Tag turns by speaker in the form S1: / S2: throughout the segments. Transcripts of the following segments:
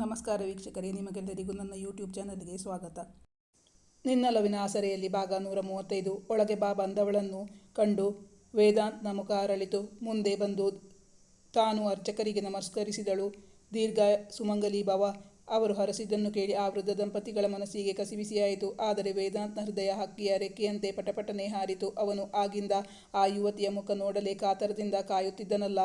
S1: ನಮಸ್ಕಾರ ವೀಕ್ಷಕರೇ, ನಿಮಗೆಲ್ಲರಿಗೂ ನನ್ನ ಯೂಟ್ಯೂಬ್ ಚಾನಲ್ಗೆ ಸ್ವಾಗತ. ನಿನ್ನಲವಿನ ಆಸರೆಯಲ್ಲಿ ಭಾಗ ನೂರ ಮೂವತ್ತೈದು ಒಳಗೆ ಬಾ ಬಂದವಳನ್ನು ಕಂಡು ವೇದಾಂತ್ನ ಮುಖ ಅರಳಿತು ಮುಂದೆ ಬಂದು ತಾನು ಅರ್ಚಕರಿಗೆ ನಮಸ್ಕರಿಸಿದಳು. ದೀರ್ಘ ಸುಮಂಗಲಿ ಭವ, ಅವರು ಹರಸಿದ್ದನ್ನು ಕೇಳಿ ಆ ವೃದ್ಧ ದಂಪತಿಗಳ ಮನಸ್ಸಿಗೆ ಕಸಿಬಿಸಿಯಾಯಿತು ಆದರೆ ವೇದಾಂತ್ನ ಹೃದಯ ಹಕ್ಕಿಯ ರೆಕ್ಕೆಯಂತೆ ಪಟಪಟನೆ ಹಾರಿತು. ಅವನು ಆಗಿಂದ ಆ ಯುವತಿಯ ಮುಖ ನೋಡಲೇ ಕಾತರದಿಂದ ಕಾಯುತ್ತಿದ್ದನಲ್ಲ.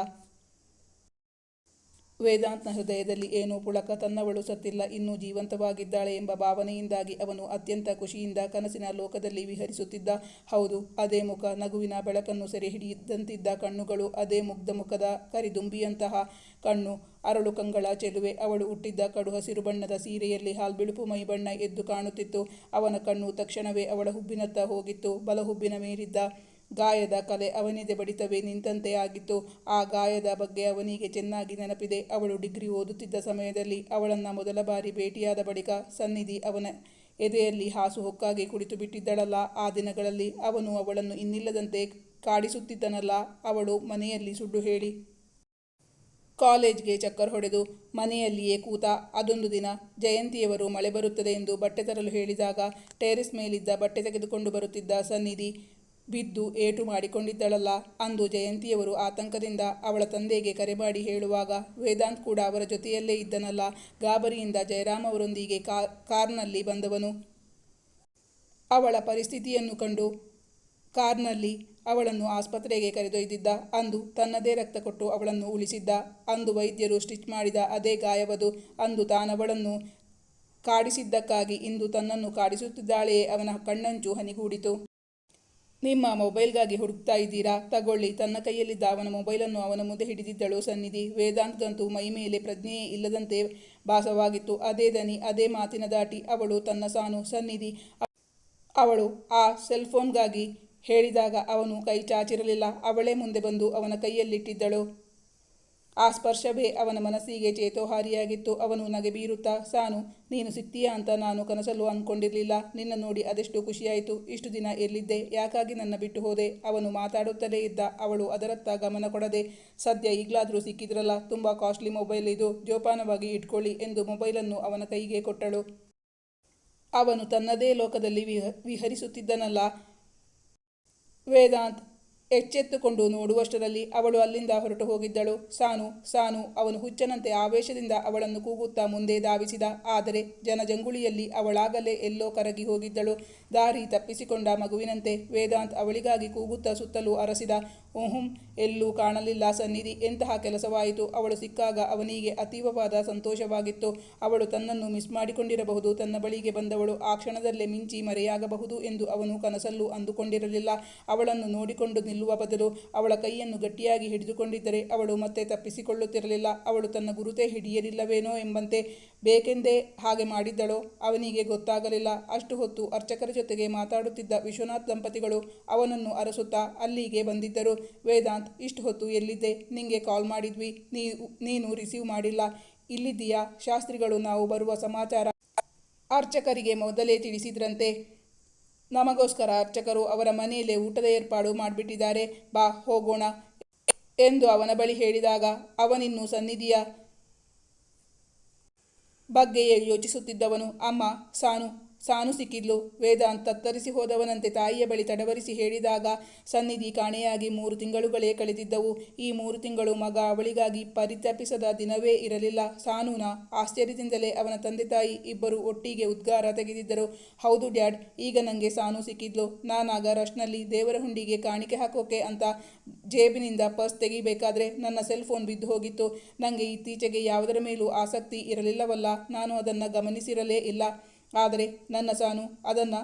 S1: ವೇದಾಂತ್ನ ಹೃದಯದಲ್ಲಿ ಏನೋ ಪುಳಕ ತನ್ನವಳು ಸತ್ತಿಲ್ಲ ಇನ್ನೂ ಜೀವಂತವಾಗಿದ್ದಾಳೆ ಎಂಬ ಭಾವನೆಯಿಂದಾಗಿ ಅವನು ಅತ್ಯಂತ ಖುಷಿಯಿಂದ ಕನಸಿನ ಲೋಕದಲ್ಲಿ ವಿಹರಿಸುತ್ತಿದ್ದ. ಹೌದು, ಅದೇ ಮುಖ, ನಗುವಿನ ಬೆಳಕನ್ನು ಸೆರೆ ಹಿಡಿದಂತಿದ್ದ ಕಣ್ಣುಗಳು, ಅದೇ ಮುಗ್ಧ ಮುಖದ ಕರಿದುಂಬಿಯಂತಹ ಕಣ್ಣು, ಅರಳು ಕಂಗಳ ಚೆಲುವೆ, ಅವಳು ಹುಟ್ಟಿದ್ದ ಕಡು ಹಸಿರು ಬಣ್ಣದ ಸೀರೆಯಲ್ಲಿ ಹಾಲ್ಬಿಳುಪು ಮೈಬಣ್ಣ ಎದ್ದು ಕಾಣುತ್ತಿತ್ತು. ಅವನ ಕಣ್ಣು ತಕ್ಷಣವೇ ಅವಳ ಹುಬ್ಬಿನತ್ತ ಹೋಗಿತ್ತು, ಬಲಹುಬ್ಬಿನ ಮೇಲಿದ್ದ ಗಾಯದ ಕಲೆ ಅವನಿದೆ ಬಡಿತವೇ ನಿಂತಂತೆ ಆಗಿತ್ತು. ಆ ಗಾಯದ ಬಗ್ಗೆ ಅವನಿಗೆ ಚೆನ್ನಾಗಿ ನೆನಪಿದೆ. ಅವಳು ಡಿಗ್ರಿ ಓದುತ್ತಿದ್ದ ಸಮಯದಲ್ಲಿ ಅವಳನ್ನು ಮೊದಲ ಬಾರಿ ಭೇಟಿಯಾದ ಬಳಿಕ ಸನ್ನಿಧಿ ಅವನ ಎದೆಯಲ್ಲಿ ಹಾಸು ಹೊಕ್ಕಾಗಿ ಕುಳಿತು ಬಿಟ್ಟಿದ್ದಳಲ್ಲ. ಆ ದಿನಗಳಲ್ಲಿ ಅವನು ಅವಳನ್ನು ಇನ್ನಿಲ್ಲದಂತೆ ಕಾಡಿಸುತ್ತಿದ್ದನಲ್ಲ. ಅವಳು ಮನೆಯಲ್ಲಿ ಸುಡ್ಡು ಹೇಳಿ ಕಾಲೇಜ್ಗೆ ಚಕ್ಕರ್ ಹೊಡೆದು ಮನೆಯಲ್ಲಿಯೇ ಕೂತ ಅದೊಂದು ದಿನ ಜಯಂತಿಯವರು ಮಳೆ ಬರುತ್ತದೆ ಎಂದು ಬಟ್ಟೆ ತರಲು ಹೇಳಿದಾಗ ಟೆರೆಸ್ ಮೇಲಿದ್ದ ಬಟ್ಟೆ ತೆಗೆದುಕೊಂಡು ಬರುತ್ತಿದ್ದ ಸನ್ನಿಧಿ ಬಿದ್ದು ಏಟು ಮಾಡಿಕೊಂಡಿದ್ದಳಲ್ಲ? ಅಂದು ಜಯಂತಿಯವರು ಆತಂಕದಿಂದ ಅವಳ ತಂದೆಗೆ ಕರೆ ಮಾಡಿ ಹೇಳುವಾಗ ವೇದಾಂತ್ ಕೂಡ ಅವರ ಜೊತೆಯಲ್ಲೇ ಇದ್ದನಲ್ಲ? ಗಾಬರಿಯಿಂದ ಜಯರಾಮ್ ಅವರೊಂದಿಗೆ ಕಾರ್ನಲ್ಲಿ ಬಂದವನು. ಅವಳ ಪರಿಸ್ಥಿತಿಯನ್ನು ಕಂಡು ಕಾರ್ನಲ್ಲಿ ಅವಳನ್ನು ಆಸ್ಪತ್ರೆಗೆ ಕರೆದೊಯ್ದಿದ್ದ. ಅಂದು ತನ್ನದೇ ರಕ್ತ ಕೊಟ್ಟು ಅವಳನ್ನು ಉಳಿಸಿದ್ದ. ಅಂದು ವೈದ್ಯರು ಸ್ಟಿಚ್ ಮಾಡಿದ ಅದೇ ಗಾಯವದು. ಅಂದು ತಾನವಳನ್ನು ಕಾಡಿಸಿದ್ದಕ್ಕಾಗಿ ಇಂದು ತನ್ನನ್ನು ಕಾಡಿಸುತ್ತಿದ್ದಾಳೆಯೇ ಅವನ ಕಣ್ಣಂಚು ಹನಿಗೂಡಿತು. ನಿಮ್ಮ ಮೊಬೈಲ್ಗಾಗಿ ಹುಡುಕ್ತಾ ಇದ್ದೀರಾ? ತಗೊಳ್ಳಿ. ತನ್ನ ಕೈಯಲ್ಲಿದ್ದ ಅವನ ಮೊಬೈಲನ್ನು ಅವನ ಮುಂದೆ ಹಿಡಿದಿದ್ದಳು ಸನ್ನಿಧಿ. ವೇದಾಂತದಂತೂ ಮೈ ಮೇಲೆ ಪ್ರಜ್ಞೆಯೇ ಇಲ್ಲದಂತೆ ಭಾಸವಾಗಿತ್ತು. ಅದೇ ದನಿ, ಅದೇ ಮಾತಿನ ದಾಟಿ ಅವಳು ತನ್ನ ಸಾನು ಸನ್ನಿಧಿ, ಅವಳು ಆ ಸೆಲ್ಫೋನ್ಗಾಗಿ ಹೇಳಿದಾಗ ಅವನು ಕೈ ಚಾಚಿರಲಿಲ್ಲ. ಅವಳೇ ಮುಂದೆ ಬಂದು ಅವನ ಕೈಯಲ್ಲಿಟ್ಟಿದ್ದಳು. ಆ ಸ್ಪರ್ಶವೇ ಅವನ ಮನಸ್ಸಿಗೆ ಚೇತೋಹಾರಿಯಾಗಿತ್ತು. ಅವನು ನನಗೆ ಬೀರುತ್ತಾ, ಸಾನು, ನೀನು ಸಿಗ್ತೀಯಾ ಅಂತ ನಾನು ಕನಸಲ್ಲೂ ಅಂದ್ಕೊಂಡಿರಲಿಲ್ಲ ನಿನ್ನ ನೋಡಿ ಅದೆಷ್ಟು ಖುಷಿಯಾಯಿತು. ಇಷ್ಟು ದಿನ ಎಲ್ಲಿದ್ದೆ? ಯಾಕಾಗಿ ನನ್ನ ಬಿಟ್ಟು ಹೋದೆ? ಅವನು ಮಾತಾಡುತ್ತಲೇ ಇದ್ದ. ಅವಳು ಅದರತ್ತ ಗಮನ ಕೊಡದೆ, ಸದ್ಯ ಈಗಲಾದರೂ ಸಿಕ್ಕಿದ್ರಲ್ಲ, ತುಂಬ ಕಾಸ್ಟ್ಲಿ ಮೊಬೈಲ್ ಇದು. ಜೋಪಾನವಾಗಿ ಇಟ್ಕೊಳ್ಳಿ ಎಂದು ಮೊಬೈಲನ್ನು ಅವನ ಕೈಗೆ ಕೊಟ್ಟಳು. ಅವನು ತನ್ನದೇ ಲೋಕದಲ್ಲಿ ವಿಹ, ವಿಹರಿಸುತ್ತಿದ್ದನಲ್ಲ. ವೇದಾಂತ್ ಎಚ್ಚೆತ್ತುಕೊಂಡು ನೋಡುವಷ್ಟರಲ್ಲಿ ಅವಳು ಅಲ್ಲಿಂದ ಹೊರಟು ಹೋಗಿದ್ದಳು. ಸಾನು ಸಾನು, ಅವನು ಹುಚ್ಚನಂತೆ ಆವೇಶದಿಂದ ಅವಳನ್ನು ಕೂಗುತ್ತಾ ಮುಂದೆ ಧಾವಿಸಿದ. ಆದರೆ ಜನಜಂಗುಳಿಯಲ್ಲಿ ಅವಳಾಗಲೇ ಎಲ್ಲೋ ಕರಗಿ ಹೋಗಿದ್ದಳು. ದಾರಿ ತಪ್ಪಿಸಿಕೊಂಡ ಮಗುವಿನಂತೆ ವೇದಾಂತ್ ಅವಳಿಗಾಗಿ ಕೂಗುತ್ತಾ ಸುತ್ತಲೂ ಅರಸಿದ. ಊಹುಂ ಎಲ್ಲೂ ಕಾಣಲಿಲ್ಲ ಸನ್ನಿಧಿ. ಎಂತಹ ಕೆಲಸವಾಯಿತು? ಅವಳು ಸಿಕ್ಕಾಗ ಅವನಿಗೆ ಅತೀವವಾದ ಸಂತೋಷವಾಗಿತ್ತು. ಅವಳು ತನ್ನನ್ನು ಮಿಸ್ ಮಾಡಿಕೊಂಡಿರಬಹುದು. ತನ್ನ ಬಳಿಗೆ ಬಂದವಳು ಆ ಕ್ಷಣದಲ್ಲೇ ಮಿಂಚಿ ಮರೆಯಾಗಬಹುದು ಎಂದು ಅವನು ಕನಸಲ್ಲೂ ಅಂದುಕೊಂಡಿರಲಿಲ್ಲ. ಅವಳನ್ನು ನೋಡಿಕೊಂಡು ನಿಲ್ಲುವ ಬದಲು ಅವಳ ಕೈಯನ್ನು ಗಟ್ಟಿಯಾಗಿ ಹಿಡಿದುಕೊಂಡಿದ್ದರೆ ಅವಳು ಮತ್ತೆ ತಪ್ಪಿಸಿಕೊಳ್ಳುತ್ತಿರಲಿಲ್ಲ. ಅವಳು ತನ್ನ ಗುರುತೇ ಹಿಡಿಯಲಿಲ್ಲವೇನೋ ಎಂಬಂತೆ. ಬೇಕೆಂದೇ ಹಾಗೆ ಮಾಡಿದ್ದಳು? ಅವನಿಗೆ ಗೊತ್ತಾಗಲಿಲ್ಲ. ಅಷ್ಟು ಹೊತ್ತು ಅರ್ಚಕರ ಜೊತೆಗೆ ಮಾತಾಡುತ್ತಿದ್ದ ವಿಶ್ವನಾಥ್ ದಂಪತಿಗಳು ಅವನನ್ನು ಅರಸುತ್ತಾ ಅಲ್ಲಿಗೆ ಬಂದಿದ್ದರು. ವೇದಾಂತ್, ಇಷ್ಟು ಹೊತ್ತು ಎಲ್ಲಿದ್ದೆ? ನಿಂಗೆ ಕಾಲ್ ಮಾಡಿದ್ವಿ. ನೀ, ನೀನು ರಿಸೀವ್ ಮಾಡಿಲ್ಲ. ಇಲ್ಲಿದ್ದೀಯಾ? ಶಾಸ್ತ್ರಿಗಳು ನಾವು ಬರುವ ಸಮಾಚಾರ? ಅರ್ಚಕರಿಗೆ ಮೊದಲೇ ತಿಳಿಸಿದ್ರಂತೆ. ನಮಗೋಸ್ಕರ ಅರ್ಚಕರು ಅವರ ಮನೆಯಲ್ಲೇ ಊಟದ ಏರ್ಪಾಡು ಮಾಡಿಬಿಟ್ಟಿದ್ದಾರೆ. ಬಾ, ಹೋಗೋಣ ಎಂದು ಅವನ ಬಳಿ ಹೇಳಿದಾಗ, ಅವನಿನ್ನು ಸನ್ನಿಧಿಯ ಬಗ್ಗೆಯೇ ಯೋಚಿಸುತ್ತಿದ್ದವನು, ಅಮ್ಮ, ಸಾನು ಸಾನು ಸಿಕ್ಕಿದ್ಲು. ವೇದಾಂತ್ ತತ್ತರಿಸಿ ಹೋದವನಂತೆ ತಾಯಿಯ ಬಳಿ ತಡವರಿಸಿ ಹೇಳಿದಾಗ, ಸನ್ನಿಧಿ ಕಾಣೆಯಾಗಿ ಮೂರು ತಿಂಗಳುಗಳೇ ಕಳೆದಿದ್ದವು. ಈ ಮೂರು ತಿಂಗಳು ಮಗ ಅವಳಿಗಾಗಿ ಪರಿತಪಿಸದ ದಿನವೇ ಇರಲಿಲ್ಲ. ಸಾನುನ ಆಶ್ಚರ್ಯದಿಂದಲೇ ಅವನ ತಂದೆ ತಾಯಿ ಇಬ್ಬರು ಒಟ್ಟಿಗೆ ಉದ್ಗಾರ ತೆಗೆದಿದ್ದರು. ಹೌದು ಡ್ಯಾಡ್, ಈಗ ನನಗೆ ಸಾನು ಸಿಕ್ಕಿದ್ಲು. ನಾನಾಗ ರಶ್ನಲ್ಲಿ ದೇವರ ಹುಂಡಿಗೆ ಕಾಣಿಕೆ ಹಾಕೋಕೆ ಅಂತ ಜೇಬಿನಿಂದ ಪರ್ಸ್ ತೆಗಿಬೇಕಾದ್ರೆ ನನ್ನ ಸೆಲ್ ಫೋನ್ ಬಿದ್ದು ಹೋಗಿತ್ತು. ನನಗೆ ಇತ್ತೀಚೆಗೆ ಯಾವುದರ ಮೇಲೂ ಆಸಕ್ತಿ ಇರಲಿಲ್ಲವಲ್ಲ. ನಾನು ಅದನ್ನು ಗಮನಿಸಿರಲೇ ಇಲ್ಲ. ಆದರೆ ನನ್ನ ಸಾನು ಅದನ್ನು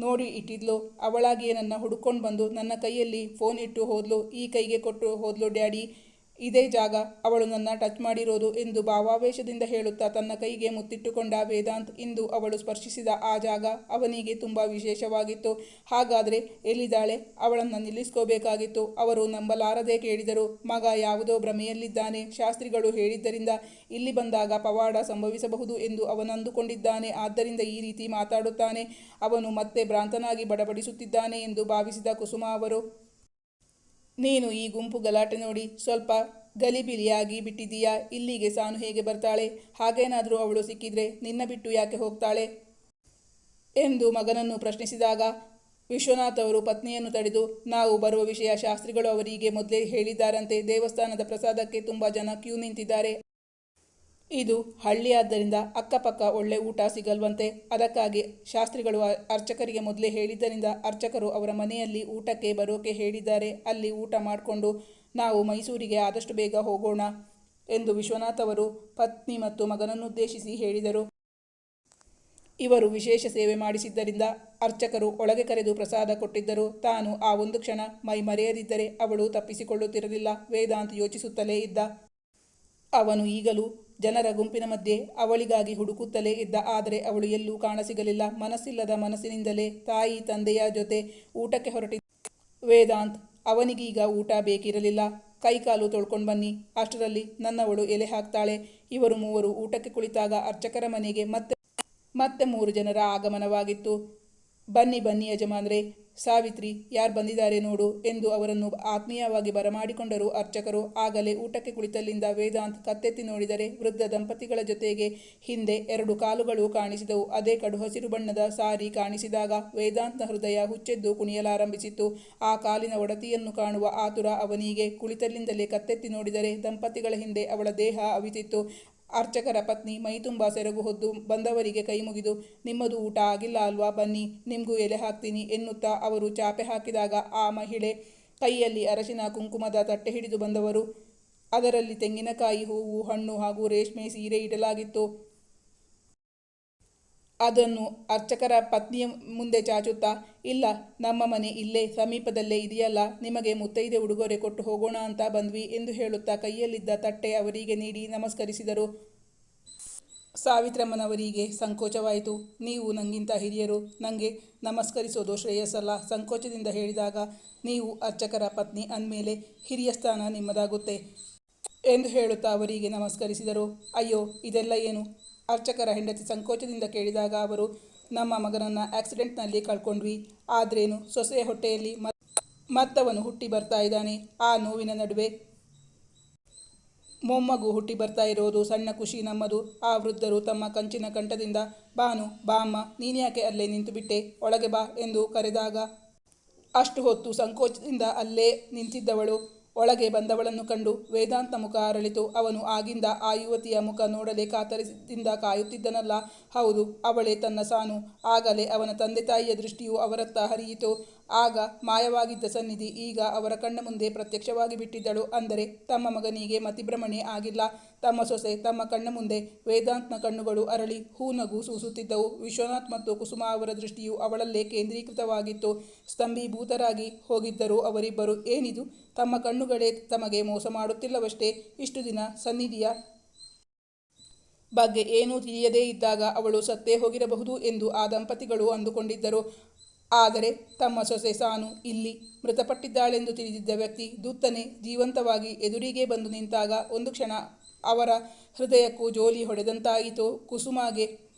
S1: ನೋಡಿ ಇಟ್ಟಿದ್ಲು. ಅವಳಾಗಿಯೇ ನನ್ನ ಹುಡ್ಕೊಂಡು ಬಂದು ನನ್ನ ಕೈಯಲ್ಲಿ ಫೋನ್ ಇಟ್ಟು ಹೋದ್ಲು. ಈ ಕೈಗೆ ಕೊಟ್ಟು ಹೋದ್ಲು, ಡ್ಯಾಡಿ ಇದೇ ಜಾಗ ಅವಳು ನನ್ನ ಟಚ್ ಮಾಡಿರೋದು ಎಂದು ಭಾವಾವೇಶದಿಂದ ಹೇಳುತ್ತಾ ತನ್ನ ಕೈಗೆ ಮುತ್ತಿಟ್ಟುಕೊಂಡ ವೇದಾಂತ್ ಇಂದು ಅವಳು ಸ್ಪರ್ಶಿಸಿದ ಆ ಜಾಗ ಅವನಿಗೆ ತುಂಬ ವಿಶೇಷವಾಗಿತ್ತು. ಹಾಗಾದರೆ ಎಲ್ಲಿದ್ದಾಳೆ? ಅವಳನ್ನು ನಿಲ್ಲಿಸ್ಕೋಬೇಕಾಗಿತ್ತು. ಅವರು ನಂಬಲಾರದೆ ಕೇಳಿದರು. ಮಗ ಯಾವುದೋ ಭ್ರಮೆಯಲ್ಲಿದ್ದಾನೆ. ಶಾಸ್ತ್ರಿಗಳು ಹೇಳಿದ್ದರಿಂದ ಇಲ್ಲಿ ಬಂದಾಗ ಪವಾಡ ಸಂಭವಿಸಬಹುದು ಎಂದು ಅವನಂದುಕೊಂಡಿದ್ದಾನೆ. ಆದ್ದರಿಂದ ಈ ರೀತಿ ಮಾತಾಡುತ್ತಾನೆ. ಅವನು ಮತ್ತೆ ಭ್ರಾಂತನಾಗಿ ಬಡಬಡಿಸುತ್ತಿದ್ದಾನೆ ಎಂದು ಭಾವಿಸಿದ ಕುಸುಮ ಅವರು. ನೀನು ಈ ಗುಂಪು ಗಲಾಟೆ ನೋಡಿ ಸ್ವಲ್ಪ ಗಲಿಬಿಲಿಯಾಗಿ ಬಿಟ್ಟಿದ್ದೀಯಾ? ಇಲ್ಲಿಗೆ ಸಾನು ಹೇಗೆ ಬರ್ತಾಳೆ? ಹಾಗೇನಾದರೂ ಅವಳು ಸಿಕ್ಕಿದ್ರೆ ನಿನ್ನ ಬಿಟ್ಟು ಯಾಕೆ ಹೋಗ್ತಾಳೆ? ಎಂದು ಮಗನನ್ನು ಪ್ರಶ್ನಿಸಿದಾಗ ವಿಶ್ವನಾಥ್ ಅವರು ಪತ್ನಿಯನ್ನು ತಡೆದು, ನಾವು ಬರುವ ವಿಷಯ ಶಾಸ್ತ್ರಿಗಳು ಅವರಿಗೆ ಮೊದಲೇ ಹೇಳಿದ್ದಾರಂತೆ ದೇವಸ್ಥಾನದ ಪ್ರಸಾದಕ್ಕೆ ತುಂಬ ಜನ ಕ್ಯೂ ನಿಂತಿದ್ದಾರೆ. ಇದು ಹಳ್ಳಿಯಾದ್ದರಿಂದ ಅಕ್ಕಪಕ್ಕ ಒಳ್ಳೆ ಊಟ ಸಿಗಲ್ವಂತೆ. ಅದಕ್ಕಾಗಿ ಶಾಸ್ತ್ರಿಗಳು ಅರ್ಚಕರಿಗೆ ಮೊದಲೇ ಹೇಳಿದ್ದರಿಂದ ಅರ್ಚಕರು ಅವರ ಮನೆಯಲ್ಲಿ ಊಟಕ್ಕೆ ಬರೋಕೆ ಹೇಳಿದ್ದಾರೆ. ಅಲ್ಲಿ ಊಟ ಮಾಡಿಕೊಂಡು ನಾವು ಮೈಸೂರಿಗೆ ಆದಷ್ಟು ಬೇಗ ಹೋಗೋಣ ಎಂದು ವಿಶ್ವನಾಥ್ ಅವರು ಪತ್ನಿ ಮತ್ತು ಮಗನನ್ನುದ್ದೇಶಿಸಿ ಹೇಳಿದರು. ಇವರು ವಿಶೇಷ ಸೇವೆ ಮಾಡಿಸಿದ್ದರಿಂದ ಅರ್ಚಕರು ಒಳಗೆ ಕರೆದು ಪ್ರಸಾದ ಕೊಟ್ಟಿದ್ದರು. ತಾನು ಆ ಒಂದು ಕ್ಷಣ ಮೈ ಮರೆಯದಿದ್ದರೆ ಅವಳು ತಪ್ಪಿಸಿಕೊಳ್ಳುತ್ತಿರಲಿಲ್ಲ. ವೇದಾಂತ್ ಯೋಚಿಸುತ್ತಲೇ ಇದ್ದ. ಅವನು ಈಗಲೂ ಜನರ ಗುಂಪಿನ ಮಧ್ಯೆ ಅವಳಿಗಾಗಿ ಹುಡುಕುತ್ತಲೇ ಇದ್ದ. ಆದರೆ ಅವಳು ಎಲ್ಲೂ ಕಾಣಸಿಗಲಿಲ್ಲ. ಮನಸ್ಸಿಲ್ಲದ ಮನಸ್ಸಿನಿಂದಲೇ ತಾಯಿ ತಂದೆಯ ಜೊತೆ ಊಟಕ್ಕೆ ಹೊರಟಿದ್ದ. ವೇದಾಂತ್, ಅವನಿಗೀಗ ಊಟ ಬೇಕಿರಲಿಲ್ಲ. ಕೈಕಾಲು ತೊಳ್ಕೊಂಡು ಬನ್ನಿ. ಅಷ್ಟರಲ್ಲಿ ನನ್ನವಳು ಎಲೆ ಹಾಕ್ತಾಳೆ. ಇವರು ಮೂವರು ಊಟಕ್ಕೆ ಕುಳಿತಾಗ ಅರ್ಚಕರ ಮನೆಗೆ ಮತ್ತೆ ಮತ್ತೆ ಮೂರು ಜನರ ಆಗಮನವಾಗಿತ್ತು. ಬನ್ನಿ ಬನ್ನಿ ಯಜಮಾನ್ರೆ. ಸಾವಿತ್ರಿ, ಯಾರು ಬಂದಿದ್ದಾರೆ ನೋಡು ಎಂದು ಅವರನ್ನು ಆತ್ಮೀಯವಾಗಿ ಬರಮಾಡಿಕೊಂಡರು ಅರ್ಚಕರು. ಆಗಲೇ ಊಟಕ್ಕೆ ಕುಳಿತಲ್ಲಿಂದ ವೇದಾಂತ್ ಕತ್ತೆತ್ತಿ ನೋಡಿದರೆ ವೃದ್ಧ ದಂಪತಿಗಳ ಜೊತೆಗೆ ಹಿಂದೆ ಎರಡು ಕಾಲುಗಳು ಕಾಣಿಸಿದವು. ಅದೇ ಕಡು ಹಸಿರು ಬಣ್ಣದ ಸಾರಿ ಕಾಣಿಸಿದಾಗ ವೇದಾಂತ್ನ ಹೃದಯ ಹುಚ್ಚೆದ್ದು ಕುಣಿಯಲಾರಂಭಿಸಿತು ಆ ಕಾಲಿನ ಒಡತಿಯನ್ನು ಕಾಣುವ ಆತುರ ಅವನಿಗೆ. ಕುಳಿತಲ್ಲಿಂದಲೇ ಕತ್ತೆತ್ತಿ ನೋಡಿದರೆ ದಂಪತಿಗಳ ಹಿಂದೆ ಅವಳ ದೇಹ ಅವಿತಿತ್ತು. ಅರ್ಚಕರ ಪತ್ನಿ ಮೈತುಂಬ ಸೆರಗು ಹೊದ್ದು ಬಂದವರಿಗೆ ಕೈ ಮುಗಿದು, ನಿಮ್ಮದು ಊಟ ಆಗಿಲ್ಲ ಅಲ್ವಾ ಬನ್ನಿ, ನಿಮಗೂ ಎಲೆ ಹಾಕ್ತೀನಿ ಎನ್ನುತ್ತಾ ಅವರು ಚಾಪೆ ಹಾಕಿದಾಗ ಆ ಮಹಿಳೆ ಕೈಯಲ್ಲಿ ಅರಶಿನ ಕುಂಕುಮದ ತಟ್ಟೆ ಹಿಡಿದು ಬಂದವರು. ಅದರಲ್ಲಿ ತೆಂಗಿನಕಾಯಿ, ಹೂವು, ಹಣ್ಣು ಹಾಗೂ ರೇಷ್ಮೆ ಸೀರೆ ಇಡಲಾಗಿತ್ತು. ಅದನ್ನು ಅರ್ಚಕರ ಪತ್ನಿಯ ಮುಂದೆ ಚಾಚುತ್ತಾ, ಇಲ್ಲ, ನಮ್ಮ ಮನೆ ಇಲ್ಲೇ, ಸಮೀಪದಲ್ಲೇ ಇದೆಯಲ್ಲ, ನಿಮಗೆ ಮುತ್ತೈದೆ ಉಡುಗೊರೆ ಕೊಟ್ಟು ಹೋಗೋಣ ಅಂತ ಬಂದ್ವಿ ಎಂದು ಹೇಳುತ್ತಾ ಕೈಯಲ್ಲಿದ್ದ ತಟ್ಟೆ ಅವರಿಗೆ ನೀಡಿ ನಮಸ್ಕರಿಸಿದರು. ಸಾವಿತ್ರಮ್ಮನವರಿಗೆ ಸಂಕೋಚವಾಯಿತು. ನೀವು ನಂಗಿಂತ ಹಿರಿಯರು ನನಗೆ ನಮಸ್ಕರಿಸೋದು ಶ್ರೇಯಸ್ಸಲ್ಲ. ಸಂಕೋಚದಿಂದ ಹೇಳಿದಾಗ, ನೀವು ಅರ್ಚಕರ ಪತ್ನಿ ಅಂದಮೇಲೆ ಹಿರಿಯ ಸ್ಥಾನ ನಿಮ್ಮದಾಗುತ್ತೆ ಎಂದು ಹೇಳುತ್ತಾ ಅವರಿಗೆ ನಮಸ್ಕರಿಸಿದರು. ಅಯ್ಯೋ, ಇದೆಲ್ಲ ಏನು? ಅರ್ಚಕರ ಹೆಂಡತಿ ಸಂಕೋಚದಿಂದ ಕೇಳಿದಾಗ ಅವರು, ನಮ್ಮ ಮಗನನ್ನು ಆಕ್ಸಿಡೆಂಟ್ನಲ್ಲಿ ಕಳ್ಕೊಂಡ್ವಿ. ಆದ್ರೇನು ಸೊಸೆಯ ಹೊಟ್ಟೆಯಲ್ಲಿ ಮತ್- ಮತ್ತವನು ಹುಟ್ಟಿ ಬರ್ತಾ ಇದ್ದಾನೆ. ಆ ನೋವಿನ ನಡುವೆ ಮೊಮ್ಮಗು ಹುಟ್ಟಿ ಬರ್ತಾ ಇರೋದು ಸಣ್ಣ ಖುಷಿ ನಮ್ಮದು. ಆ ವೃದ್ಧರು ತಮ್ಮ ಕಂಚಿನ ಕಂಠದಿಂದ, ಬಾನು ಬಾಮ್ಮ ನೀನ್ಯಾಕೆ ಅಲ್ಲೇ ನಿಂತು ಬಿಟ್ಟೆ ಒಳಗೆ ಬಾ ಎಂದು ಕರೆದಾಗ, ಅಷ್ಟು ಹೊತ್ತು ಸಂಕೋಚದಿಂದ ಅಲ್ಲೇ ನಿಂತಿದ್ದವಳು. ಒಳಗೆ ಬಂದವಳನ್ನು ಕಂಡು ವೇದಾಂತ ಮುಖ ಅರಳಿತು. ಅವನು ಆಗಿಂದ ಆ ಯುವತಿಯ ಮುಖ ನೋಡಲೆ ಕಾತರದಿಂದ ಕಾಯುತ್ತಿದ್ದನಲ್ಲ. ಹೌದು, ಅವಳೇ ತನ್ನ ಸಾನು. ಆಗಲೇ ಅವನ ತಂದೆ ತಾಯಿಯ ದೃಷ್ಟಿಯು ಅವರತ್ತ ಹರಿಯಿತು. ಆಗ ಮಾಯವಾಗಿದ್ದ ಸನ್ನಿಧಿ ಈಗ ಅವರ ಕಣ್ಣ ಮುಂದೆ ಪ್ರತ್ಯಕ್ಷವಾಗಿ ಬಿಟ್ಟಿದ್ದಳು ಅಂದರೆ ತಮ್ಮ ಮಗನಿಗೆ ಮತಿಭ್ರಮಣೆ ಆಗಿಲ್ಲ. ತಮ್ಮ ಸೊಸೆ ತಮ್ಮ ಕಣ್ಣ ಮುಂದೆ ವೇದಾಂತ್ನ ಕಣ್ಣುಗಳು ಅರಳಿ ಹೂನಗು ಸೂಸುತ್ತಿದ್ದವು. ವಿಶ್ವನಾಥ್ ಮತ್ತು ಕುಸುಮ ಅವರ ದೃಷ್ಟಿಯು ಅವಳಲ್ಲೇ ಕೇಂದ್ರೀಕೃತವಾಗಿತ್ತು. ಸ್ತಂಭೀಭೂತರಾಗಿ ಹೋಗಿದ್ದರು ಅವರಿಬ್ಬರು, ಏನಿದು? ತಮ್ಮ ಕಣ್ಣುಗಳೇ ತಮಗೆ ಮೋಸ ಮಾಡುತ್ತಿಲ್ಲವಷ್ಟೇ? ಇಷ್ಟು ದಿನ ಸನ್ನಿಧಿಯ ಬಗ್ಗೆ ಏನೂ ತಿಳಿಯದೇ ಇದ್ದಾಗ ಅವಳು ಸತ್ತೇ ಹೋಗಿರಬಹುದು ಎಂದು ಆ ದಂಪತಿಗಳು ಅಂದುಕೊಂಡಿದ್ದರು. ಆದರೆ ತಮ್ಮ ಸೊಸೆ ಸಾನು ಇಲ್ಲಿ ಮೃತಪಟ್ಟಿದ್ದಾಳೆಂದು ತಿಳಿದಿದ್ದ ವ್ಯಕ್ತಿ ದೂತನೆ ಜೀವಂತವಾಗಿ ಎದುರಿಗೆ ಬಂದು ನಿಂತಾಗ ಒಂದು ಕ್ಷಣ ಅವರ ಹೃದಯಕ್ಕೂ ಜೋಲಿ ಹೊಡೆದಂತಾಯಿತು. ಕುಸುಮಾಗೆ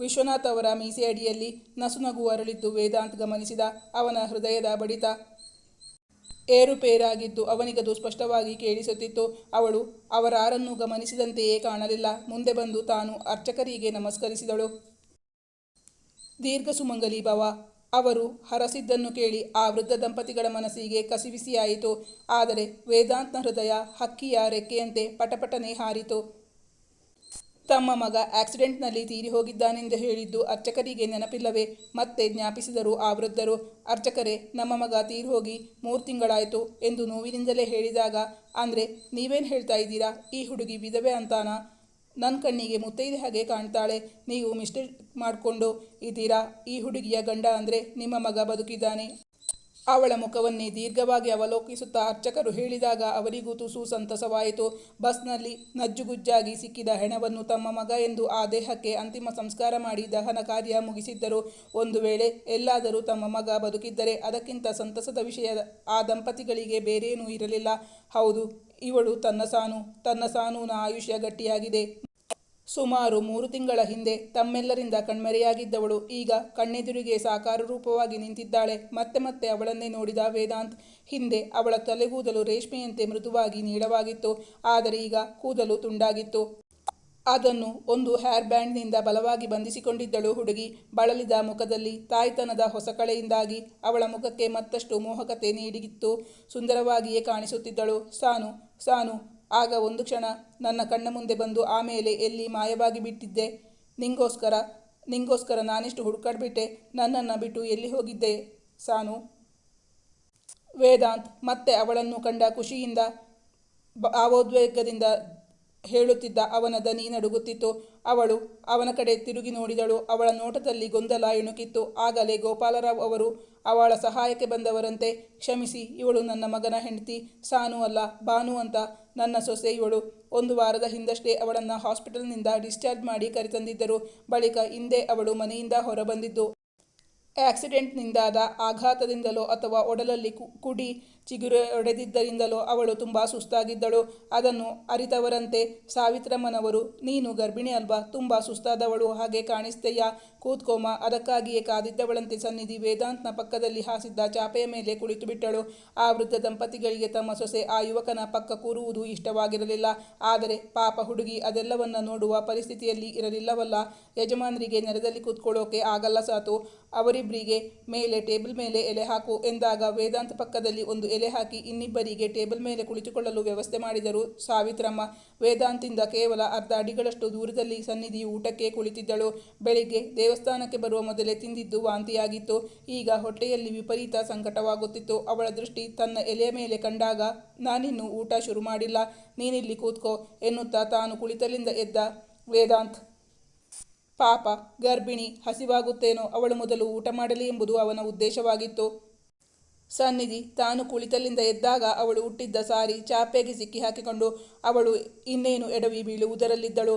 S1: ವಿಶ್ವನಾಥ್ ಅವರ ಮೀಸೆಯಡಿಯಲ್ಲಿ ನಸುನಗು ಅರಳಿದ್ದು ವೇದಾಂತ್ ಗಮನಿಸಿದ ಅವನ ಹೃದಯದ ಬಡಿತ ಏರುಪೇರಾಗಿದ್ದು ಅವನಿಗದು ಸ್ಪಷ್ಟವಾಗಿ ಕೇಳಿಸುತ್ತಿತ್ತು. ಅವಳು ಅವರಾರನ್ನು ಗಮನಿಸಿದಂತೆಯೇ ಕಾಣಲಿಲ್ಲ. ಮುಂದೆ ಬಂದು ತಾನು ಅರ್ಚಕರಿಗೆ ನಮಸ್ಕರಿಸಿದಳು. ದೀರ್ಘ ಸುಮಂಗಲಿ ಭವ ಅವರು ಹರಸಿದ್ದನ್ನು ಕೇಳಿ ಆ ವೃದ್ಧ ದಂಪತಿಗಳ ಮನಸ್ಸಿಗೆ ಕಸಿವಿಸಿಯಾಯಿತು. ಆದರೆ ವೇದಾಂತ ಹೃದಯ ಹಕ್ಕಿಯ ರೆಕ್ಕೆಯಂತೆ ಪಟಪಟನೆ ಹಾರಿತು. ತಮ್ಮ ಮಗ ಆಕ್ಸಿಡೆಂಟ್ನಲ್ಲಿ ತೀರಿ ಹೋಗಿದ್ದಾನೆಂದು ಹೇಳಿದ್ದು ಅರ್ಚಕರಿಗೆ ನೆನಪಿಲ್ಲವೇ? ಮತ್ತೆ ಜ್ಞಾಪಿಸಿದರು ಆ ವೃದ್ಧರು. ಅರ್ಚಕರೇ, ನಮ್ಮ ಮಗ ತೀರಿ ಹೋಗಿ ಮೂರು ತಿಂಗಳಾಯಿತು ಎಂದು ನೋವಿನಿಂದಲೇ ಹೇಳಿದಾಗ, ಅಂದರೆ ನೀವೇನು ಹೇಳ್ತಾ ಇದ್ದೀರಾ? ಈ ಹುಡುಗಿ ವಿಧವೆ ಅಂತಾನಾ? ನನ್ನ ಕಣ್ಣಿಗೆ ಮುತ್ತೈದೆ ಹಾಗೆ ಕಾಣ್ತಾಳೆ. ನೀವು ಮಿಸ್ಟೇಕ್ ಮಾಡಿಕೊಂಡು ಇದ್ದೀರಾ? ಈ ಹುಡುಗಿಯ ಗಂಡ ಅಂದರೆ ನಿಮ್ಮ ಮಗ ಬದುಕಿದ್ದಾನೆ. ಅವಳ ಮುಖವನ್ನೇ ದೀರ್ಘವಾಗಿ ಅವಲೋಕಿಸುತ್ತಾ ಅರ್ಚಕರು ಹೇಳಿದಾಗ ಅವರಿಗೂ ತುಸು ಸಂತಸವಾಯಿತು. ಬಸ್ನಲ್ಲಿ ನಜ್ಜುಗುಜ್ಜಾಗಿ ಸಿಕ್ಕಿದ ಹೆಣವನ್ನು ತಮ್ಮ ಮಗ ಎಂದು ಆ ದೇಹಕ್ಕೆ ಅಂತಿಮ ಸಂಸ್ಕಾರ ಮಾಡಿ ದಹನ ಕಾರ್ಯ ಮುಗಿಸಿದ್ದರು. ಒಂದು ವೇಳೆ ಎಲ್ಲಾದರೂ ತಮ್ಮ ಮಗ ಬದುಕಿದ್ದರೆ ಅದಕ್ಕಿಂತ ಸಂತಸದ ವಿಷಯ ಆ ದಂಪತಿಗಳಿಗೆ ಬೇರೇನೂ ಇರಲಿಲ್ಲ. ಹೌದು, ಇವಳು ತನ್ನ ಸಾನು, ತನ್ನ ಸಾನೂನ ಆಯುಷ್ಯ ಗಟ್ಟಿಯಾಗಿದೆ. ಸುಮಾರು ಮೂರು ತಿಂಗಳ ಹಿಂದೆ ತಮ್ಮೆಲ್ಲರಿಂದ ಕಣ್ಮರೆಯಾಗಿದ್ದವಳು. ಈಗ ಕಣ್ಣೆದುರಿಗೆ ಸಾಕಾರ ರೂಪವಾಗಿ ನಿಂತಿದ್ದಾಳೆ. ಮತ್ತೆ ಮತ್ತೆ ಅವಳನ್ನೇ ನೋಡಿದ ವೇದಾಂತ್ ಹಿಂದೆ ಅವಳ ತಲೆಗೂದಲು ರೇಷ್ಮೆಯಂತೆ ಮೃದುವಾಗಿ ನೀಳವಾಗಿತ್ತು. ಆದರೆ ಈಗ ಕೂದಲು ತುಂಡಾಗಿತ್ತು. ಅದನ್ನು ಒಂದು ಹೇರ್ ಬ್ಯಾಂಡ್ನಿಂದ ಬಲವಾಗಿ ಬಂಧಿಸಿಕೊಂಡಿದ್ದಳು ಹುಡುಗಿ. ಬಳಲಿದ ಮುಖದಲ್ಲಿ ತಾಯ್ತನದ ಹೊಸ ಕಳೆಯಿಂದಾಗಿ ಅವಳ ಮುಖಕ್ಕೆ ಮತ್ತಷ್ಟು ಮೋಹಕತೆ ನೀಡಿಗಿತ್ತು. ಸುಂದರವಾಗಿಯೇ ಕಾಣಿಸುತ್ತಿದ್ದಳು. ಸಾನು ಸಾನು ಆಗ ಒಂದು ಕ್ಷಣ ನನ್ನ ಕಣ್ಣ ಮುಂದೆ ಬಂದು ಆಮೇಲೆ ಎಲ್ಲಿ ಮಾಯವಾಗಿ ಬಿಟ್ಟಿದ್ದೆ? ನಿಂಗೋಸ್ಕರ ನಿಂಗೋಸ್ಕರ ನಾನೆಷ್ಟು ಹುಡುಕಾಡ್ಬಿಟ್ಟೆ ನನ್ನನ್ನು ಬಿಟ್ಟು ಎಲ್ಲಿ ಹೋಗಿದ್ದೆ ಸಾನು? ವೇದಾಂತ್ ಮತ್ತೆ ಅವಳನ್ನು ಕಂಡ ಖುಷಿಯಿಂದ ಭಾವೋದ್ವೇಗದಿಂದ ಹೇಳುತ್ತಿದ್ದ ಅವನ ದನಿ ನಡುಗುತ್ತಿತ್ತು. ಅವಳು ಅವನ ಕಡೆ ತಿರುಗಿ ನೋಡಿದಳು. ಅವಳ ನೋಟದಲ್ಲಿ ಗೊಂದಲ ಇಣುಕಿತ್ತು ಆಗಲೇ ಗೋಪಾಲರಾವ್ ಅವರು ಅವಳ ಸಹಾಯಕ್ಕೆ ಬಂದವರಂತೆ ಕ್ಷಮಿಸಿ, ಇವಳು ನನ್ನ ಮಗನ ಹೆಂಡತಿ, ಸಾನು ಅಲ್ಲ, ಬಾನು ಅಂತ ನನ್ನ ಸೊಸೆ ಇವಳು. ಒಂದು ವಾರದ ಹಿಂದಷ್ಟೇ ಅವಳನ್ನು ಹಾಸ್ಪಿಟಲ್ನಿಂದ ಡಿಸ್ಚಾರ್ಜ್ ಮಾಡಿ ಕರೆತಂದಿದ್ದರು. ಬಳಿಕ ಹಿಂದೆ ಅವಳು ಮನೆಯಿಂದ ಹೊರಬಂದಿದ್ದು. ಆಕ್ಸಿಡೆಂಟ್ನಿಂದಾದ ಆಘಾತದಿಂದಲೋ ಅಥವಾ ಒಡಲಲ್ಲಿ ಕುಡಿ ಚಿಗುರು ಒಡೆದಿದ್ದರಿಂದಲೋ ಅವಳು ತುಂಬ ಸುಸ್ತಾಗಿದ್ದಳು. ಅದನ್ನು ಅರಿತವರಂತೆ ಸಾವಿತ್ರಮ್ಮನವರು, ನೀನು ಗರ್ಭಿಣಿ ಅಲ್ವಾ? ತುಂಬ ಸುಸ್ತಾದವಳು, ಹಾಗೆ ಕಾಣಿಸ್ತೆಯಾ ಕೂತ್ಕೋಮ, ಅದಕ್ಕಾಗಿಯೇ ಕಾದಿದ್ದವಳಂತೆ ಸನ್ನಿಧಿ ವೇದಾಂತ್ನ ಪಕ್ಕದಲ್ಲಿ ಹಾಸಿದ್ದ ಚಾಪೆಯ ಮೇಲೆ ಕುಳಿತುಬಿಟ್ಟಳು. ಆ ವೃದ್ಧ ದಂಪತಿಗಳಿಗೆ ತಮ್ಮ ಸೊಸೆ, ಆ ಯುವಕನ ಪಕ್ಕ ಕೂರುವುದು ಇಷ್ಟವಾಗಿರಲಿಲ್ಲ. ಆದರೆ ಪಾಪ ಹುಡುಗಿ ಅದೆಲ್ಲವನ್ನ ನೋಡುವ ಪರಿಸ್ಥಿತಿಯಲ್ಲಿ ಇರಲಿಲ್ಲವಲ್ಲ. ಯಜಮಾನರಿಗೆ ನೆಲದಲ್ಲಿ ಕೂತ್ಕೊಳ್ಳೋಕೆ ಆಗಲ್ಲ ಸಾತು. ಅವರಿಬ್ಬರಿಗೆ ಮೇಲೆ ಟೇಬಲ್ ಮೇಲೆ ಎಲೆ ಹಾಕು ಎಂದಾಗ ವೇದಾಂತ ಪಕ್ಕದಲ್ಲಿ ಒಂದು ಎಲೆ ಹಾಕಿ ಇನ್ನಿಬ್ಬರಿಗೆ ಟೇಬಲ್ ಮೇಲೆ ಕುಳಿತುಕೊಳ್ಳಲು ವ್ಯವಸ್ಥೆ ಮಾಡಿದರು. ಸಾವಿತ್ರಮ್ಮ ವೇದಾಂತಿಂದ ಕೇವಲ ಅರ್ಧ ಅಡಿಗಳಷ್ಟು ದೂರದಲ್ಲಿ ಸನ್ನಿಧಿ ಊಟಕ್ಕೆ ಕುಳಿತಿದ್ದಳು. ಬೆಳಿಗ್ಗೆ ದೇವಸ್ಥಾನಕ್ಕೆ ಬರುವ ಮೊದಲೇ ತಿಂದಿದ್ದು ವಾಂತಿಯಾಗಿತ್ತು. ಈಗ ಹೊಟ್ಟೆಯಲ್ಲಿ ವಿಪರೀತ ಸಂಕಟವಾಗುತ್ತಿತ್ತು. ಅವಳ ದೃಷ್ಟಿ ತನ್ನ ಎಲೆಯ ಮೇಲೆ ಕಂಡಾಗ, ನಾನಿನ್ನು ಊಟ ಶುರು ಮಾಡಿಲ್ಲ. ನೀನಿಲ್ಲಿ ಕೂತ್ಕೋ ಎನ್ನುತ್ತಾ ತಾನು ಕುಳಿತಲಿಂದ ಎದ್ದ ವೇದಾಂತ್. ಪಾಪ ಗರ್ಭಿಣಿ ಹಸಿವಾಗುತ್ತೇನೋ, ಅವಳು ಮೊದಲು ಊಟ ಮಾಡಲಿ ಎಂಬುದು ಅವನ ಉದ್ದೇಶವಾಗಿತ್ತು. ಸನ್ನಿಧಿ ತಾನು ಕುಳಿತಲ್ಲಿಂದ ಎದ್ದಾಗ ಅವಳು ಹುಟ್ಟಿದ್ದ ಸಾರಿ ಚಾಪೆಗೆ ಸಿಕ್ಕಿ ಹಾಕಿಕೊಂಡು ಅವಳು ಇನ್ನೇನು ಎಡವಿ ಬೀಳುವುದರಲ್ಲಿದ್ದಳು.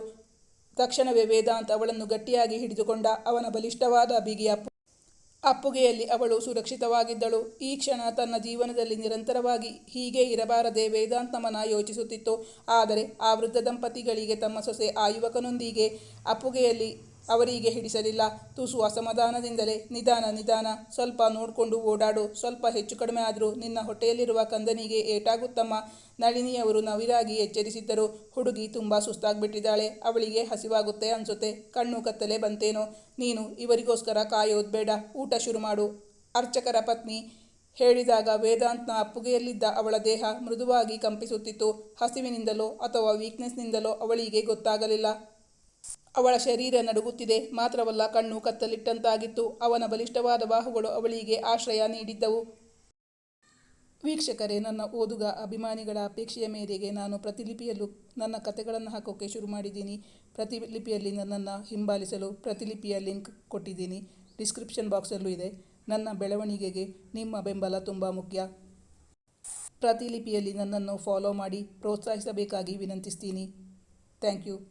S1: ತಕ್ಷಣವೇ ವೇದಾಂತ್ ಅವಳನ್ನು ಗಟ್ಟಿಯಾಗಿ ಹಿಡಿದುಕೊಂಡ ಅವನ ಬಲಿಷ್ಠವಾದ ಬಿಗಿಯ ಅಪ್ಪು. ಅಪ್ಪುಗೆಯಲ್ಲಿ ಅವಳು ಸುರಕ್ಷಿತವಾಗಿದ್ದಳು. ಈ ಕ್ಷಣ ತನ್ನ ಜೀವನದಲ್ಲಿ ನಿರಂತರವಾಗಿ ಹೀಗೆ ಇರಬಾರದೆ ವೇದಾಂತ್ ಮನ ಯೋಚಿಸುತ್ತಿತ್ತು. ಆದರೆ ಆ ವೃದ್ಧ ದಂಪತಿಗಳಿಗೆ ತಮ್ಮ ಸೊಸೆ ಆ ಯುವಕನೊಂದಿಗೆ ಅಪ್ಪುಗೆಯಲ್ಲಿ ಅವರಿಗೆ ಹಿಡಿಸಲಿಲ್ಲ. ತುಸು ಅಸಮಾಧಾನದಿಂದಲೇ, ನಿಧಾನ ನಿಧಾನ, ಸ್ವಲ್ಪ ನೋಡಿಕೊಂಡು ಓಡಾಡು, ಸ್ವಲ್ಪ ಹೆಚ್ಚು ಕಡಿಮೆ ಆದರೂ ನಿನ್ನ ಹೊಟ್ಟೆಯಲ್ಲಿರುವ ಕಂದನಿಗೆ ಏಟಾಗುತ್ತಮ್ಮ. ನಳಿನಿಯವರು ನವಿರಾಗಿ ಎಚ್ಚರಿಸಿದ್ದರು. ಹುಡುಗಿ ತುಂಬ ಸುಸ್ತಾಗ್ಬಿಟ್ಟಿದ್ದಾಳೆ. ಅವಳಿಗೆ ಹಸಿವಾಗುತ್ತೆ ಅನ್ಸುತ್ತೆ. ಕಣ್ಣು ಕತ್ತಲೆ ಬಂತೇನೋ. ನೀನು ಇವರಿಗೋಸ್ಕರ ಕಾಯೋದು ಬೇಡ. ಊಟ ಶುರು ಮಾಡು. ಅರ್ಚಕರ ಪತ್ನಿ ಹೇಳಿದಾಗ ವೇದಾಂತ್ನ ಅಪ್ಪುಗೆಯಲ್ಲಿದ್ದ ಅವಳ ದೇಹ ಮೃದುವಾಗಿ ಕಂಪಿಸುತ್ತಿತ್ತು. ಹಸಿವಿನಿಂದಲೋ ಅಥವಾ ವೀಕ್ನೆಸ್ನಿಂದಲೋ ಅವಳಿಗೆ ಗೊತ್ತಾಗಲಿಲ್ಲ. ಅವಳ ಶರೀರ ನಡುಗುತ್ತಿದೆ. ಮಾತ್ರವಲ್ಲ ಕಣ್ಣು ಕತ್ತಲಿಟ್ಟಂತಾಗಿತ್ತು. ಅವನ ಬಲಿಷ್ಠವಾದ ಬಾಹುಗಳು ಅವಳಿಗೆ ಆಶ್ರಯ ನೀಡಿದ್ದವು. ವೀಕ್ಷಕರೇ, ನನ್ನ ಓದುಗ ಅಭಿಮಾನಿಗಳ ಅಪೇಕ್ಷೆಯ ಮೇರೆಗೆ ನಾನು ಪ್ರತಿಲಿಪಿಯಲ್ಲೂ ನನ್ನ ಕಥೆಗಳನ್ನು ಹಾಕೋಕ್ಕೆ ಶುರು ಮಾಡಿದ್ದೀನಿ. ಪ್ರತಿಲಿಪಿಯಲ್ಲಿ ನನ್ನನ್ನು ಹಿಂಬಾಲಿಸಲು ಪ್ರತಿಲಿಪಿಯ ಲಿಂಕ್ ಕೊಟ್ಟಿದ್ದೀನಿ. ಡಿಸ್ಕ್ರಿಪ್ಷನ್ ಬಾಕ್ಸಲ್ಲೂ ಇದೆ. ನನ್ನ ಬೆಳವಣಿಗೆಗೆ ನಿಮ್ಮ ಬೆಂಬಲ ತುಂಬ ಮುಖ್ಯ. ಪ್ರತಿಲಿಪಿಯಲ್ಲಿ ನನ್ನನ್ನು ಫಾಲೋ ಮಾಡಿ, ಪ್ರೋತ್ಸಾಹಿಸಬೇಕಾಗಿ ವಿನಂತಿಸ್ತೀನಿ. Thank you.